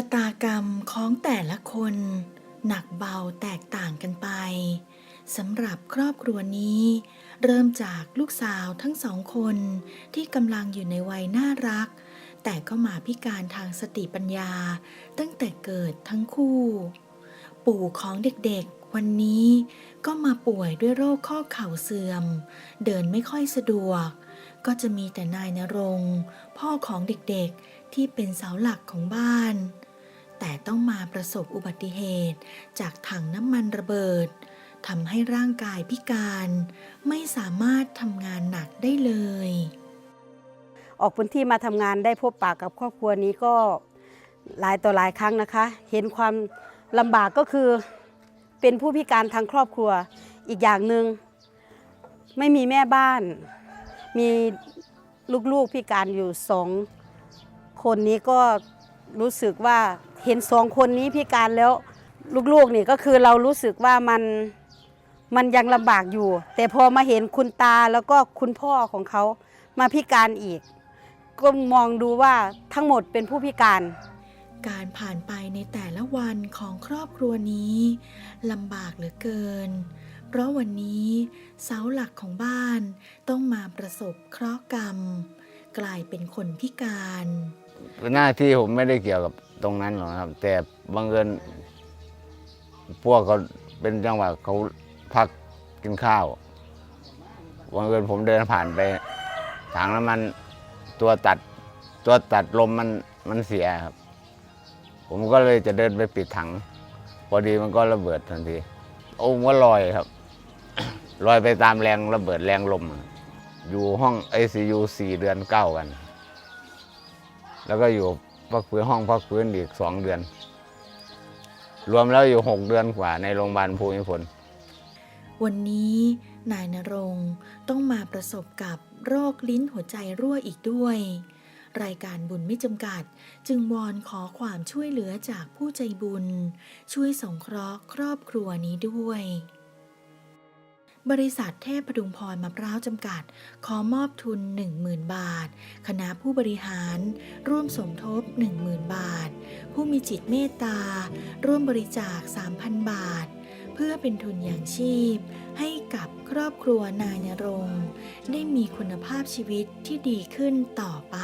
ะตากรรมของแต่ละคน หนักเบาแตกต่างกันไปสำหรับครอบครัวนี้ เริ่มจากลูกสาวทั้งสองคนที่กำลังอยู่ในวัยน่ารัก แต่ก็มาพิการทางสติปัญญา ตั้งแต่เกิดทั้งคู่ ปู่ของเด็กๆ วันนี้ก็มาป่วยด้วยโรคข้อเข่าเสื่อม เดินไม่ค่อยสะดวก ก็จะมีแต่นายนรงค์พ่อของเด็กๆที่เป็นเสาหลักของบ้าน แต่ต้องมาประสบอุบัติเหตุ จากถังน้ำมันระเบิดทำให้ร่างกายพิการ ไม่สามารถทำงานหนักได้เลย ออกพื้นที่มาทำงานได้พบปากกับครอบครัวนี้ก็หลายต่อหลายครั้งนะคะ เห็นความลำบากก็คือเป็นผู้พิการทางครอบครัวอีกอย่างหนึ่งไม่มีแม่บ้าน มีลูกๆพิการอยู่สองคนนี้ก็รู้สึกว่า เห็นสองคนนี้พิการแล้วลูกๆนี่ก็คือเรารู้สึกว่ามันมันยังลำบากอยู่ แต่พอมาเห็นคุณตาแล้วก็คุณพ่อของเขามาพิการอีก ก็มองดูว่าทั้งหมดเป็นผู้พิการ การผ่านไปในแต่ละวันของครอบครัวนี้ลำบากเหลือเกิน เพราะวันนี้เสาหลักของบ้านต้องมาประสบเคราะห์กรรม กลายเป็นคนพิการ หน้าที่ผมไม่ได้เกี่ยวกับ ตรงนั้นหรอกครับ แต่บังเอิญพวกเขาเป็นจังหวะเขาพักกินข้าวบังเอิญผมเดินผ่านไปถังน้ำมันตัวตัดตัวตัดลมมันมันเสียครับ ผมก็เลยจะเดินไปปิดถัง พอดีมันก็ระเบิดทันทีโอ้มนก็ลอยครับลอยไปตามแรงระเบิดแรงลม อยู่ห้อง ICU สี่เดือนเก้าวัน แล้วก็อยู่ พักฟื้นห้องพักฟื้นอีกสองเดือน รวมแล้วอยู่หกเดือนกว่าในโรงพยาบาลภูมิพลวันนี้นายนรงต้องมาประสบกับโรคลิ้นหัวใจรั่วอีกด้วย รายการบุญไม่จำกัด จึงวอนขอความช่วยเหลือจากผู้ใจบุญ ช่วยสงเคราะห์ครอบครัวนี้ด้วย บริษัทเทพพดุงพรมะพร้าวจำกัด ขอมอบทุน 10,000 บาท คณะผู้บริหาร ร่วมสมทบ 10,000 บาท ผู้มีจิตเมตตา ร่วมบริจาค 3,000 บาท เพื่อเป็นทุนอย่างชีพ ให้กับครอบครัวนายนรง ได้มีคุณภาพชีวิตที่ดีขึ้นต่อไป